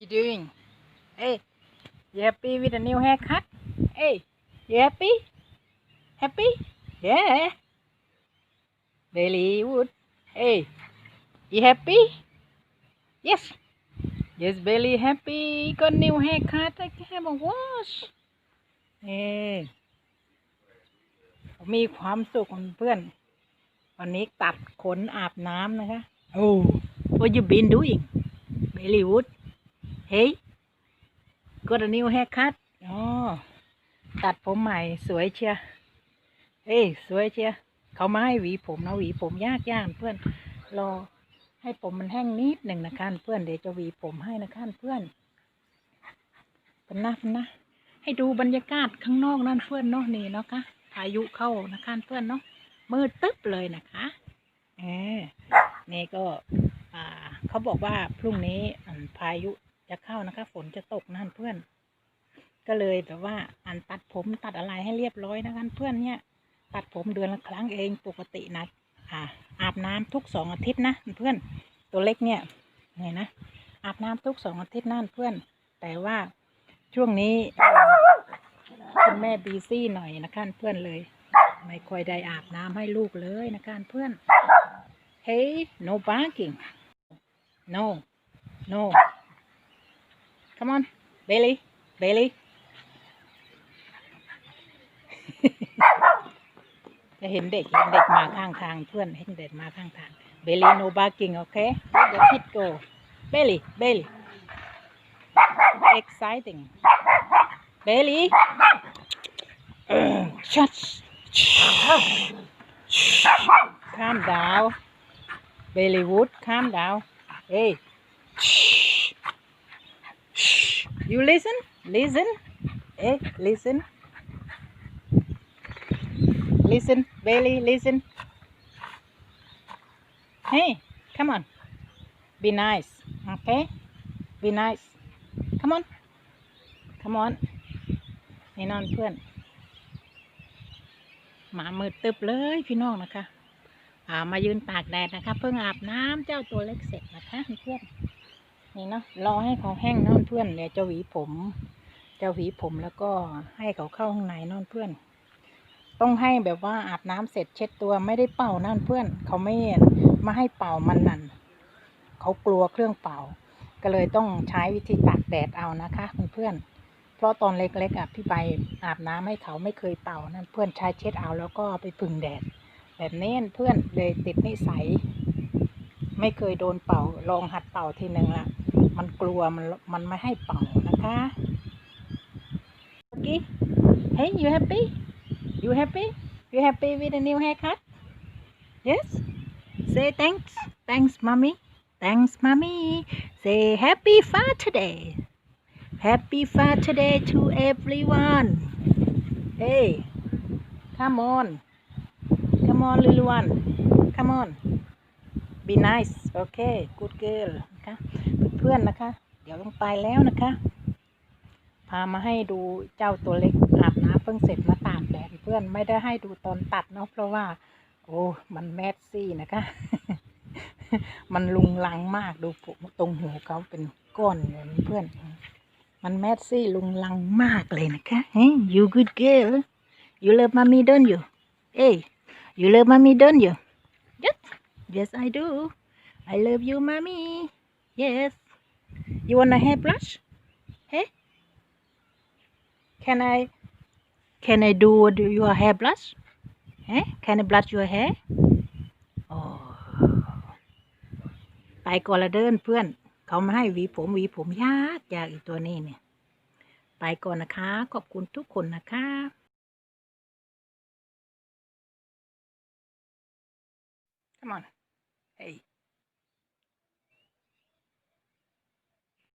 you doing? Hey, you happy with the new haircut? Hey, you happy? Happy? Yeah. Bellywood. Hey, you happy? Yes. Yes, Belly happy. Got new haircut. I can have a wash. เอ้มีความสุขเพื่อน วันนี้ตัดขนอาบน้ำนะคะ โอ้ what you been doing Bellywood Hey got a new haircut อ๋อตัดผมใหม่สวยเชียเอ้ยสวยเชียเขามาให้หวีผมนะหวีผมยากยากเพื่อนรอให้ผมมันแห้งนิดหนึ่งนะคะเพื่อนเดี๋ยวจะหวีผมให้นะคะเพื่อนเป็นนะเป็นนะให้ดูบรรยากาศข้างนอกนั่นเพื่อนเนาะนี่เนาะคะพายุเข้านะคะเพื่อนเนาะมืดตึ๊บเลยนะคะเออนี่ก็อ่าเขาบอกว่าพรุ่งนี้พายุ จะเข้านะคะ ฝนจะตกนั่นเพื่อน ก็เลยแบบว่าอันตัดผมตัดอะไรให้เรียบร้อยนะคะเพื่อนเนี่ย ตัดผมเดือนละครั้งเองปกตินะอ่าอาบน้ำทุกสองอาทิตย์นะเพื่อนตัวเล็กเนี่ยไงนะอาบน้ำทุกสองอาทิตย์นั่นเพื่อน แต่ว่าช่วงนี้คุณแม่บีซี่หน่อยนะคะเพื่อนเลย ไม่ค่อยได้อาบน้ำให้ลูกเลยนะคะเพื่อน Hey no barking no no come on Bailey Bailey จะเห็นเด็กเห็นเด็กมาข้างทางเพื่อนเห็นเด็กมาข้างทาง Bailey no barking okay let the kid go Bailey Bailey exciting Bailey shut calm down Baileywood calm down hey You listen listen hey listen listen Bailey listen hey come on be nice okay be nice come on come on นี่นอนเพื่อน หมามืดตึบเลยพี่น้องนะคะอ่ามายืนตากแดดนะคะ เพิ่งอาบน้ำเจ้าตัวเล็กเสร็จนะคะเพื่อน นี่เนาะรอให้เขาแห้งนอนเพื่อนเดี๋ยวจะหวีผม จะหวีผมแล้วก็ให้เขาเข้าข้างในนอนเพื่อน ต้องให้แบบว่าอาบน้ำเสร็จเช็ดตัวไม่ได้เป่านั่นเพื่อน เขาไม่มาให้เป่ามันนั่นเขากลัวเครื่องเป่า ก็เลยต้องใช้วิธีตากแดดเอานะคะเพื่อนเพราะตอนเล็กๆอะพี่ใบอาบน้ำให้เขาไม่เคยเป่านั่นเพื่อนใช้เช็ดเอาแล้วก็ไปพึ่งแดด แบบนี้เพื่อนเลยติดนิสัย ไม่เคยโดนเป่า ลองหัดเป่าทีหนึ่งละมันกลัวมันมันไม่ให้เป่านะคะโอเค Hey you happy you happy you happy with the new haircut yes say thanks thanks mommy thanks mommy say happy Father Day happy Father Day to everyone hey come on come on little one come on be nice okay good girl นะคะเพื่อนๆนะคะ เดี๋ยวลงไปแล้วนะคะ พามาให้ดูเจ้าตัวเล็กอาบน้ำเพิ่งเสร็จมาตากแดดเพื่อนไม่ได้ให้ดูตอนตัดเนาะเพราะว่า โอ้มันแมสซี่นะคะ มันลุงลังมากดูผมตรงหูเขาเป็นก้อนเหมือนเพื่อน มันแมสซี่ลุงลังมากเลยนะคะเฮ้ย you good girl you love mommy don't you hey you love mommy don't you yes I do I love you mommy yes you wanna hair brush hey can I can I do your hair brush eh can I brush your hair โอ้ไปก่อนละเดินเพื่อน เขามาให้หวีผมหวีผมยากยากอีกตัวนี้เนี่ย ไปก่อนนะคะ ขอบคุณทุกคนนะคะ Come on. Hey.